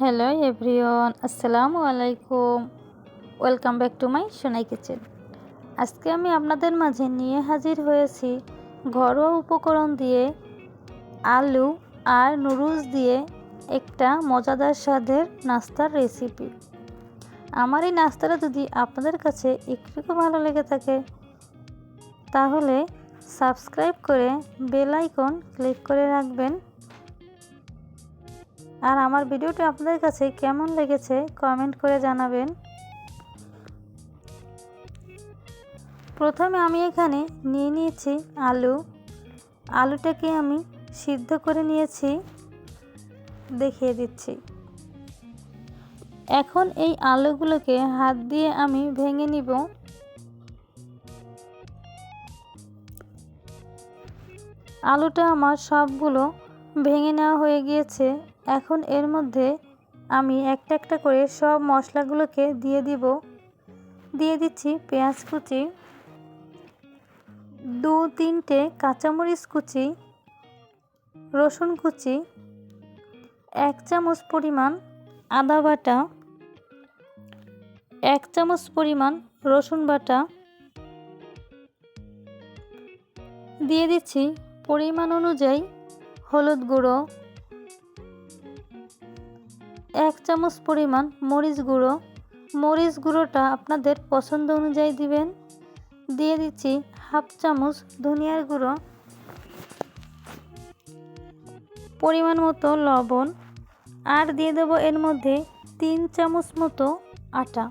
Hello everyone, আসসালামু আলাইকুম। Welcome back to my Sonai kitchen. আজকে আমি আপনাদের মাঝে নিয়ে হাজির হয়েছি ঘরোয়া উপকরণ দিয়ে আলু আর নুডলস দিয়ে একটা মজাদার স্বাদের নাস্তার রেসিপি। আমার এই নাস্তাটা যদি আপনাদের কাছে একটু ভালো লেগে থাকে, তাহলে সাবস্ক্রাইব করে বেল আইকন ক্লিক করে রাখবেন। আর আমার ভিডিওটি আপনাদের কাছে কেমন লেগেছে কমেন্ট করে জানাবেন। প্রথমে আমি এখানে নিয়ে নিয়েছি আলু। আলুটাকে আমি সিদ্ধ করে নিয়েছি। দেখিয়ে দিচ্ছি। এখন এই আলুগুলোকে হাত দিয়ে আমি ভেঙে নিব। আলুটা আমার সবগুলো ভেঙে নেওয়া হয়ে গিয়েছে। এখন এর মধ্যে আমি একটা একটা করে সব মশলাগুলোকে দিয়ে দিব। দিয়ে দিচ্ছি পেঁয়াজ কুচি, দু তিনটে কাঁচামরিচ কুচি, রসুন কুচি, এক চামচ পরিমাণ আদা বাটা, এক চামচ পরিমাণ রসুন বাটা। দিয়ে দিচ্ছি পরিমাণ অনুযায়ী হলুদ গুঁড়ো। এক চামচ পরিমাণ মরিচ গুঁড়ো। মরিচ গুঁড়োটা আপনাদের পছন্দ অনুযায়ী দিবেন। দিয়ে দিচ্ছি হাফ চামচ ধনিয়ার গুঁড়ো। পরিমাণ মতো লবণ। আর দিয়ে দেব এর মধ্যে তিন চামচ মতো আটা।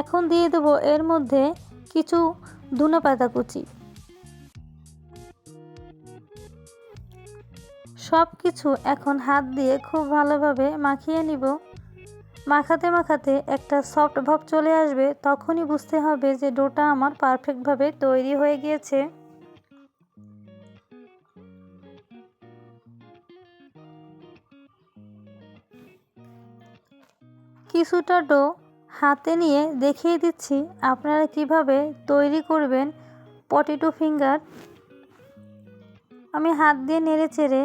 এখন দিয়ে দেবো এর মধ্যে কিছু ধনে পাতা কুচি। সব কিছু এখন হাত দিয়ে খুব ভালোভাবে মাখিয়ে নিব। মাখাতে মাখাতে একটা সফট ভাব চলে আসবে, তখনই বুঝতে হবে যে ডোটা আমার পারফেক্টভাবে তৈরি হয়ে গিয়েছে। কিছুটা ডো হাতে নিয়ে দেখিয়ে দিচ্ছি আপনারা কীভাবে তৈরি করবেন। Potato finger. আমি হাত দিয়ে নেড়ে চেড়ে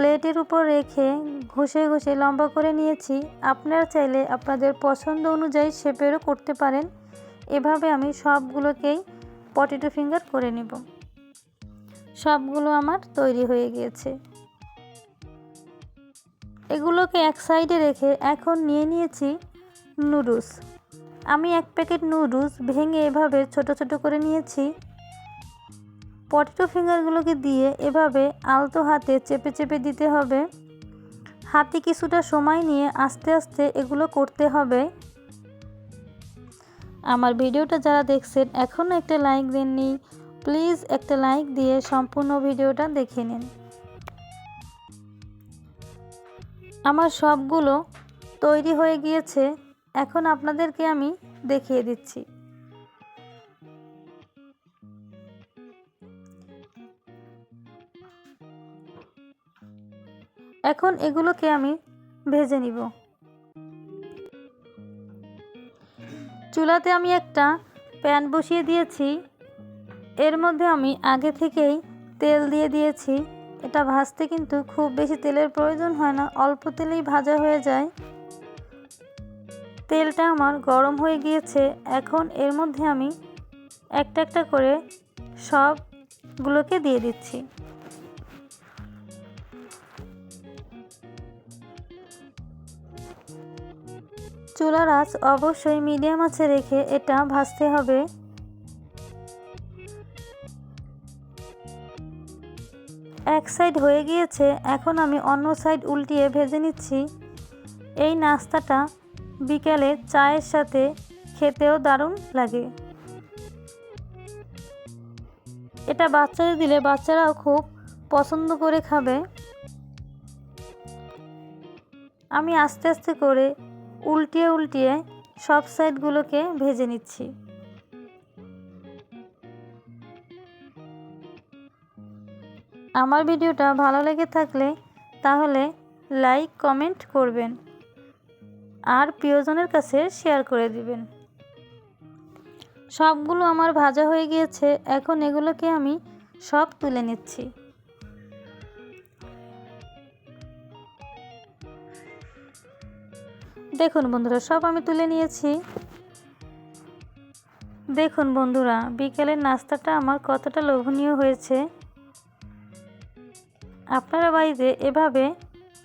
প্লেটের উপর রেখে ঘষে ঘষে লম্বা করে নিয়েছি। আপনারা চাইলে আপনাদের পছন্দ অনুযায়ী শেপেরও করতে পারেন। এভাবে আমি সবগুলোকেই পটেটো ফিঙ্গার করে নিব। সবগুলো আমার তৈরি হয়ে গিয়েছে। এগুলোকে এক সাইডে রেখে এখন নিয়ে নিয়েছি নুডলস। আমি এক প্যাকেট নুডলস ভেঙে এভাবে ছোট ছোট করে নিয়েছি। পটেটো ফিঙ্গারগুলোকে দিয়ে এভাবে আলতো হাতে চেপে চেপে দিতে হবে। হাতে কিছুটা সময় নিয়ে আস্তে আস্তে এগুলো করতে হবে। আমার ভিডিওটা যারা দেখছেন, এখনও একটা লাইক দেননি, প্লিজ একটা লাইক দিয়ে সম্পূর্ণ ভিডিওটা দেখে নিন। আমার সবগুলো তৈরি হয়ে গিয়েছে, এখন আপনাদেরকে আমি দেখিয়ে দিচ্ছি। এখন এগুলোকে আমি ভেজে নিব। চুলাতে আমি একটা প্যান বসিয়ে দিয়েছি। এর মধ্যে আমি আগে থেকেই তেল দিয়ে দিয়েছি। এটা ভাজতে কিন্তু খুব বেশি তেলের প্রয়োজন হয় না, অল্প তেলেই ভাজা হয়ে যায়। তেলটা আমার গরম হয়ে গিয়েছে। এখন এর মধ্যে আমি একটা একটা করে সবগুলোকে দিয়ে দিচ্ছি। চুলার আঁচ অবশ্যই মিডিয়াম আছে রেখে এটা ভাজতে হবে। এক সাইড হয়ে গিয়েছে, এখন আমি অন্য সাইড উল্টিয়ে ভেজে নিচ্ছি। এই নাস্তাটা বিকেলে চায়ের সাথে খেতেও দারুণ লাগে। এটা বাচ্চাদের দিলে বাচ্চারাও খুব পছন্দ করে খাবে। আমি আস্তে আস্তে করে উল্টিয়ে উল্টিয়ে সব সাইডগুলোকে ভেজে নিচ্ছি। আমার ভিডিওটা ভালো লেগে থাকলে তাহলে লাইক, কমেন্ট করবেন। আর প্রিয়জনের কাছে শেয়ার করে দিবেন। সবগুলো আমার ভাজা হয়ে গিয়েছে, এখন এগুলোকে আমি সব তুলে নিচ্ছি। দেখুন বন্ধুরা, সব আমি তুলে নিয়েছি। দেখুন বন্ধুরা, বিকেলের নাস্তাটা আমার কতটা লোভনীয় হয়েছে। আপনারা বাড়িতে এভাবে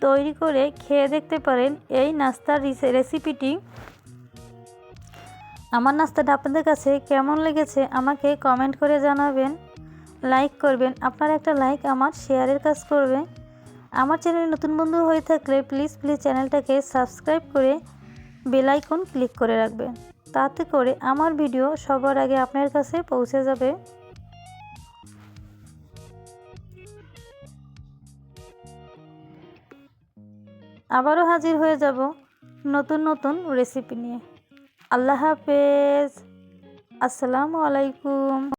তৈরি করে খেয়ে দেখতে পারেন এই নাস্তার রেসিপিটি। আমার নাস্তাটা আপনাদের কাছে কেমন লেগেছে আমাকে কমেন্ট করে জানাবেন। লাইক করবেন, আপনার একটা লাইক আমার শেয়ারের কাজ করবে। আমার চ্যানেলে নতুন বন্ধু হয়ে থাকলে প্লিজ প্লিজ চ্যানেলটাকে সাবস্ক্রাইব করে বেল আইকন ক্লিক করে রাখবেন তাতে করে আমার ভিডিও সবার আগে আপনার কাছে পৌঁছে যাবে। আবারও হাজির হয়ে যাব নতুন নতুন রেসিপি নিয়ে। আল্লাহ হাফেজ। আসসালামু আলাইকুম।